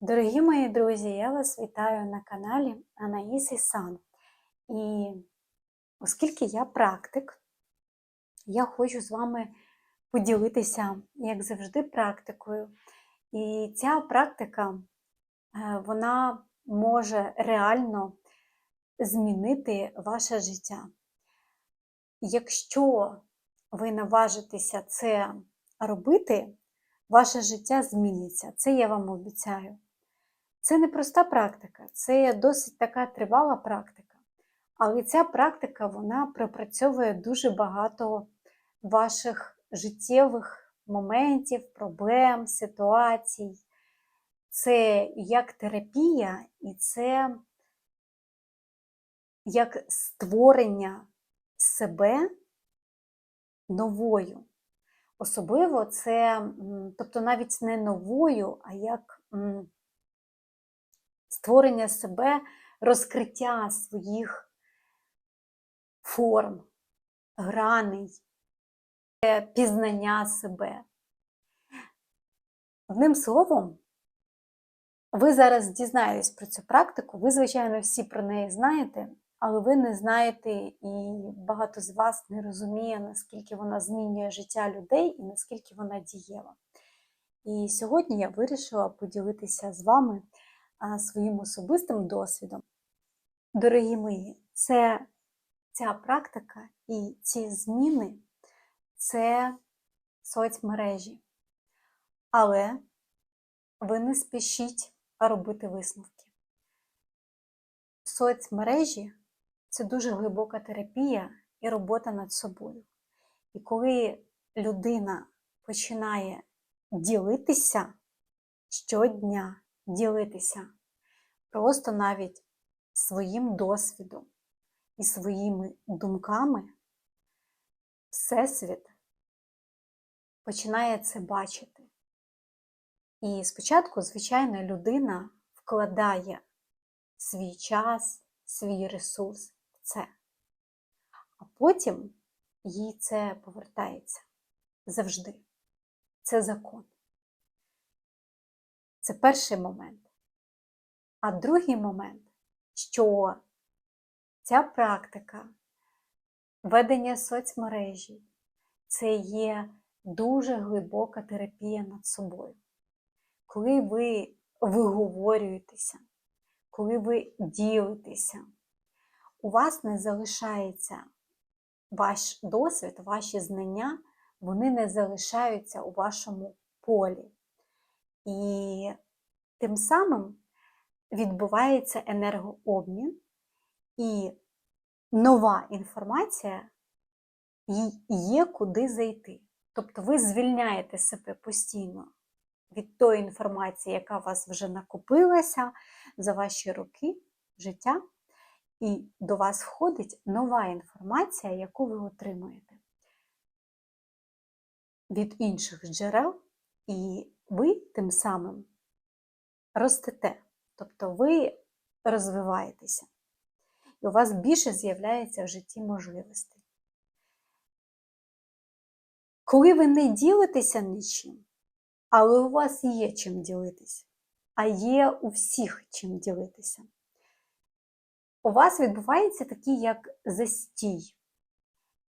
Дорогі мої друзі, я вас вітаю на каналі Анаїси Сан. І оскільки я практик, я хочу з вами поділитися, як завжди, практикою. І ця практика, е, вона може реально змінити ваше життя. Якщо ви наважитеся це робити, ваше життя зміниться. Це я вам обіцяю. Це не проста практика, це досить така тривала практика. Але ця практика вона пропрацьовує дуже багато ваших життєвих моментів, проблем, ситуацій. Це як терапія, і це як створення себе новою. Особливо це, тобто навіть не новою, а як створення себе, розкриття своїх форм, граней, пізнання себе. Одним словом, ви зараз дізнаєтесь про цю практику, ви, звичайно, всі про неї знаєте, але ви не знаєте, і багато з вас не розуміє, наскільки вона змінює життя людей і наскільки вона дієва. І сьогодні я вирішила поділитися з вами своїм особистим досвідом. Дорогі мої, це ця практика і ці зміни це соцмережі. Але ви не спішіть робити висновки. Соцмережі це дуже глибока терапія і робота над собою. І коли людина починає ділитися щодня, ділитися просто навіть своїм досвідом і своїми думками, Всесвіт починає це бачити. І спочатку, звичайно, людина вкладає свій час, свій ресурс в це, а потім їй це повертається завжди. Це закон. Це перший момент. А другий момент, що ця практика ведення соцмережі це є дуже глибока терапія над собою. Коли ви виговорюєтеся, коли ви ділитеся, у вас не залишається ваш досвід, ваші знання, вони не залишаються у вашому полі. І тим самим відбувається енергообмін, і нова інформація є куди зайти. Тобто ви звільняєте себе постійно від тої інформації, яка у вас вже накопилася за ваші роки життя, і до вас входить нова інформація, яку ви отримуєте від інших джерел, і ви тим самим ростете. Тобто ви розвиваєтеся, і у вас більше з'являється в житті можливостей. Коли ви не ділитеся нічим, але у вас є чим ділитися, а є у всіх чим ділитися, у вас відбувається такий як застій.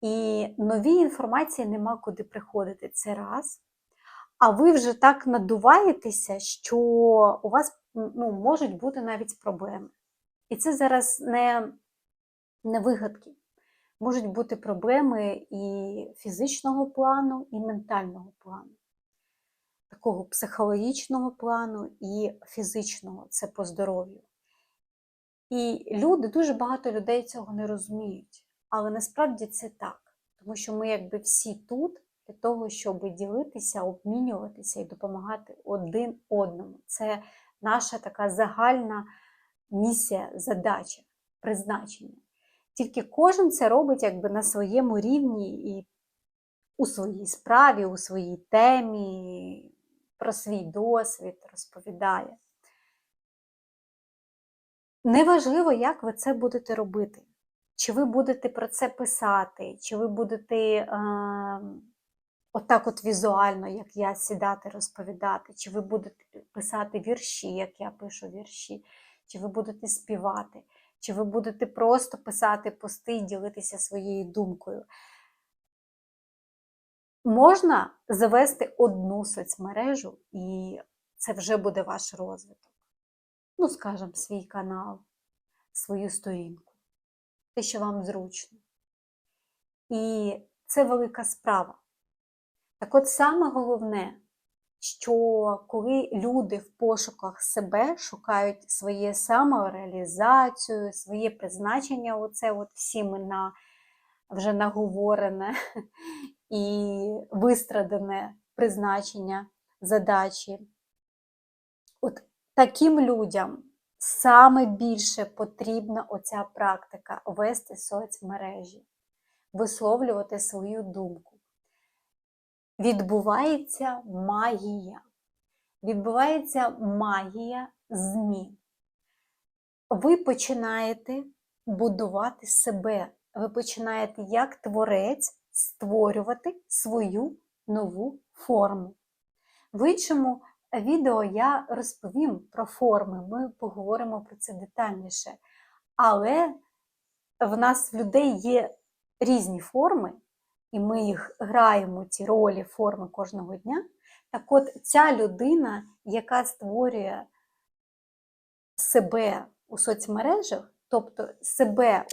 І нові інформації нема куди приходити. Це раз. А ви вже так надуваєтеся, що у вас ну, можуть бути навіть проблеми. І це зараз не, не вигадки. Можуть бути проблеми і фізичного плану, і ментального плану, такого психологічного плану і фізичного це по здоров'ю. І люди, дуже багато людей цього не розуміють. Але насправді це так. Тому що ми, якби всі тут для того, щоб ділитися, обмінюватися і допомагати один одному. Це наша така загальна місія, задача, призначення. Тільки кожен це робить якби на своєму рівні і у своїй справі, у своїй темі, про свій досвід розповідає. Неважливо, як ви це будете робити. Чи ви будете про це писати, чи ви будете е, отак от візуально, як я сідати, розповідати, чи ви будете писати вірші, як я пишу вірші, чи ви будете співати, чи ви будете просто писати пости і ділитися своєю думкою. Можна завести одну соцмережу, і це вже буде ваш розвиток. Ну, скажімо, свій канал, свою сторінку, те, що вам зручно. І це велика справа. Так от саме головне, що коли люди в пошуках себе шукають своє самореалізацію, своє призначення, оце от всіми на вже наговорене і вистрадане призначення задачі. От таким людям саме більше потрібна оця практика вести соцмережі, висловлювати свою думку. Відбувається магія. Відбувається магія змін. Ви починаєте будувати себе. Ви починаєте як творець створювати свою нову форму. В іншому відео я розповім про форми, ми поговоримо про це детальніше. Але в нас в людей є різні форми, і ми їх граємо, ці ролі, форми кожного дня. Так от ця людина, яка створює себе у соцмережах, тобто себе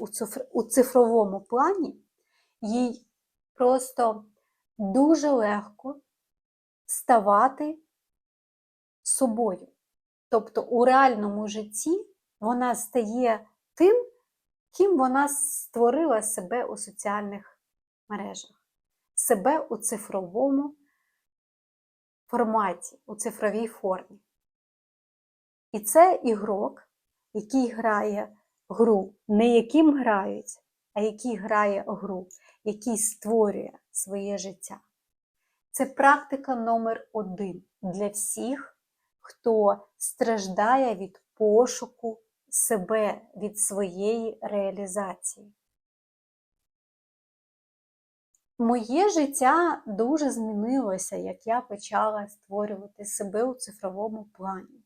у цифровому плані, їй просто дуже легко ставати собою. Тобто у реальному житті вона стає тим, ким вона створила себе у соціальних мережах, себе у цифровому форматі, у цифровій формі. І це ігрок, який грає гру, не яким грають, а який грає гру, який створює своє життя. Це практика номер один для всіх, хто страждає від пошуку себе, від своєї реалізації. Моє життя дуже змінилося, як я почала створювати себе у цифровому плані.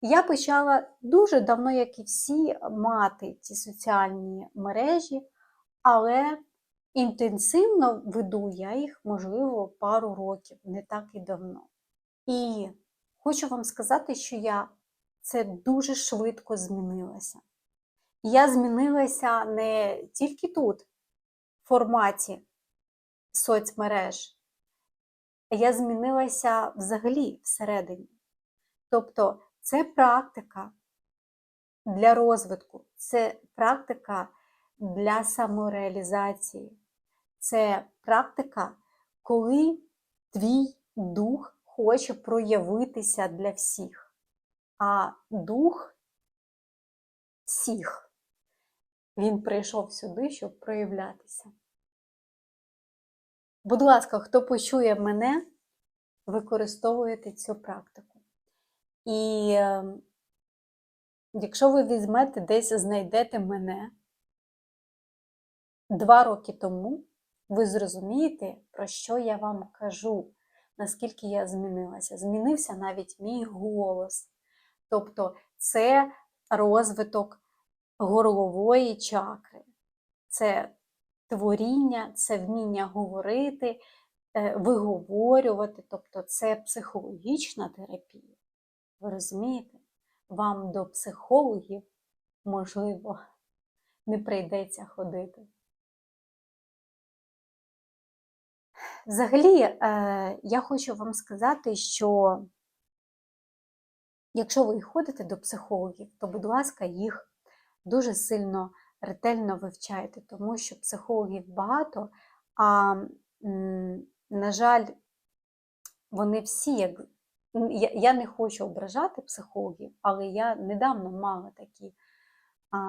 Я почала дуже давно, як і всі, мати ці соціальні мережі, але інтенсивно веду я їх, можливо, пару років, не так і давно. І хочу вам сказати, що я це дуже швидко змінилася. Я змінилася не тільки тут, в форматі соцмереж, я змінилася взагалі всередині. Тобто це практика для розвитку, це практика для самореалізації, це практика, коли твій дух хоче проявитися для всіх, а дух всіх. Він прийшов сюди, щоб проявлятися. Будь ласка, хто почує мене, використовуєте цю практику. І ем, якщо ви візьмете десь знайдете мене два роки тому, ви зрозумієте, про що я вам кажу, наскільки я змінилася. Змінився навіть мій голос. Тобто це розвиток горлової чакри. Це творіння, це вміння говорити, е, виговорювати, тобто це психологічна терапія. Ви розумієте? Вам до психологів, можливо, не прийдеться ходити. Взагалі, е, я хочу вам сказати, що якщо ви ходите до психологів, то, будь ласка, їх дуже сильно ретельно вивчайте, тому що психологів багато, а, на жаль, вони всі, як я не хочу ображати психологів, але я недавно мала такі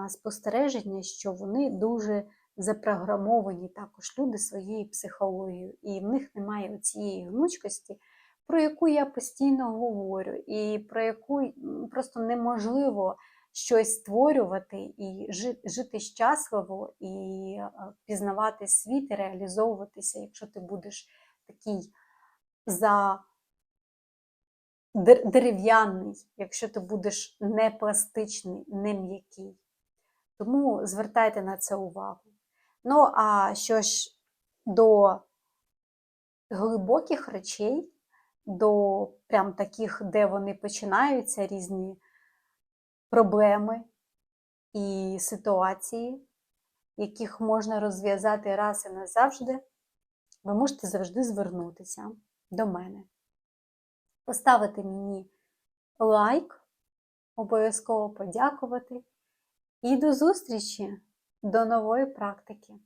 спостереження, що вони дуже запрограмовані також люди своєю психологією, і в них немає цієї гнучкості, про яку я постійно говорю, і про яку просто неможливо щось створювати і жити щасливо, і пізнавати світ і реалізовуватися, якщо ти будеш такий за дерев'яний, якщо ти будеш не пластичний, не м'який. Тому звертайте на це увагу. Ну, а що ж до глибоких речей, до прям таких, де вони починаються, різні проблеми і ситуації, яких можна розв'язати раз і назавжди, ви можете завжди звернутися до мене. Поставити мені лайк, обов'язково подякувати. І до зустрічі, до нової практики!